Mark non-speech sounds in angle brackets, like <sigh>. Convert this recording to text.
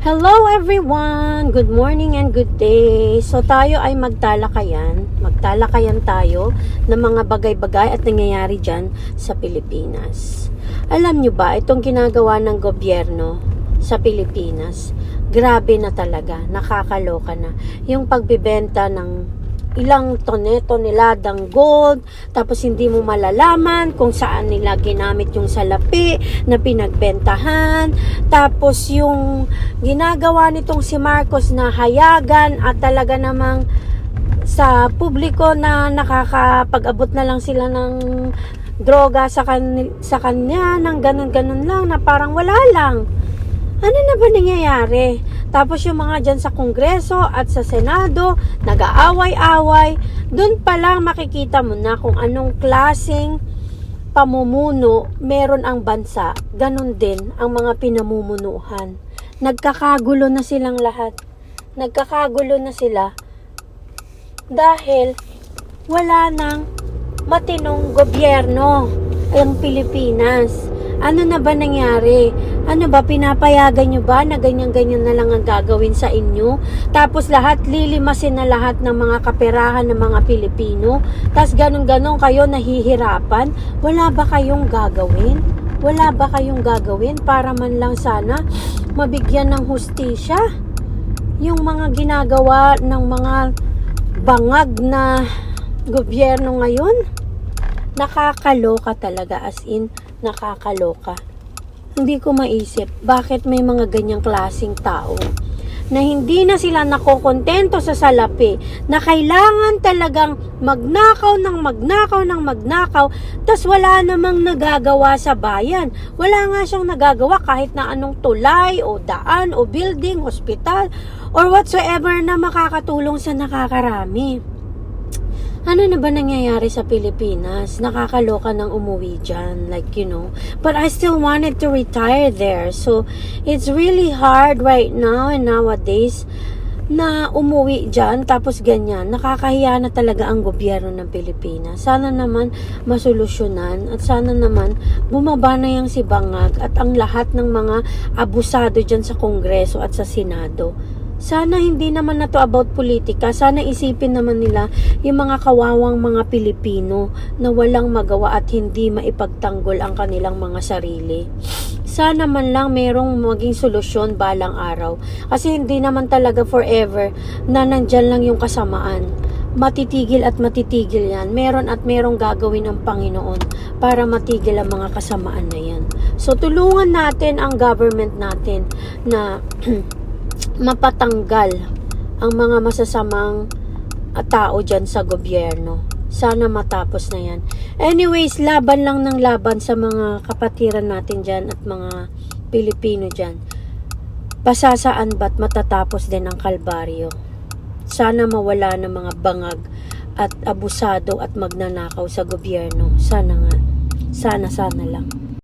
Hello everyone! Good morning and good day! So tayo ay magtalakayan, magtalakayan tayo ng mga bagay-bagay at nangyayari dyan sa Pilipinas. Alam nyo ba, itong ginagawa ng gobyerno sa Pilipinas, grabe na talaga, nakakaloka na. Yung pagbibenta ng ilang toneto niladang gold, tapos hindi mo malalaman kung saan nila ginamit yung salapi na pinagbentahan, tapos yung ginagawa nitong si Marcos na hayagan at talaga namang sa publiko na nakakapag-abot na lang sila ng droga sa, kan sa kanya, ng ganun-ganun lang, na parang wala lang. Ano na ba nangyayari? Tapos yung mga dyan sa Kongreso at sa Senado, nag-aaway-away, dun pa lang makikita mo na kung anong klaseng pamumuno meron ang bansa. Ganon din ang mga pinamumunuhan. Nagkakagulo na silang lahat. Nagkakagulo na sila dahil wala nang matinong gobyerno ang Pilipinas. Ano na ba nangyari? Ano ba, pinapayagan nyo ba na ganyan-ganyan na lang ang gagawin sa inyo? Tapos lahat, lilimasin na lahat ng mga kaperahan ng mga Pilipino? Tapos ganun-ganun kayo nahihirapan? Wala ba kayong gagawin? Wala ba kayong gagawin para man lang sana mabigyan ng hustisya? Yung mga ginagawa ng mga bangag na gobyerno ngayon? Nakakaloka talaga as in nakakaloka. Hindi ko maisip bakit may mga ganyang klasing tao na hindi na sila nakokontento sa salapi na kailangan talagang magnakaw ng magnakaw ng magnakaw tas wala namang nagagawa sa bayan. Wala nga siyang nagagawa kahit na anong tulay o daan o building, hospital or whatsoever na makakatulong sa nakakarami. Ano na ba nangyayari sa Pilipinas? Nakakaloka ng umuwi dyan. Like, you know. But I still wanted to retire there. So, it's really hard right now and nowadays na umuwi dyan. Tapos ganyan. Nakakahiya na talaga ang gobyerno ng Pilipinas. Sana naman masolusyonan. At sana naman bumaba na yung si Bangag at ang lahat ng mga abusado dyan sa Kongreso at sa Senado. Sana hindi naman na to about politika. Sana isipin naman nila yung mga kawawang mga Pilipino na walang magawa at hindi maipagtanggol ang kanilang mga sarili. Sana man lang merong maging solusyon balang araw. Kasi hindi naman talaga forever na nandyan lang yung kasamaan. Matitigil at matitigil yan. Meron at merong gagawin ang Panginoon para matigil ang mga kasamaan na yan. So tulungan natin ang government natin na <clears throat> mapatanggal ang mga masasamang ah, tao dyan sa gobyerno. Sana matapos na yan. Anyways, laban lang ng laban sa mga kapatiran natin dyan at mga Pilipino dyan. Pasasaan ba't matatapos din ang kalbaryo? Sana mawala ng mga bangag at abusado at magnanakaw sa gobyerno. Sana nga. Sana, sana lang.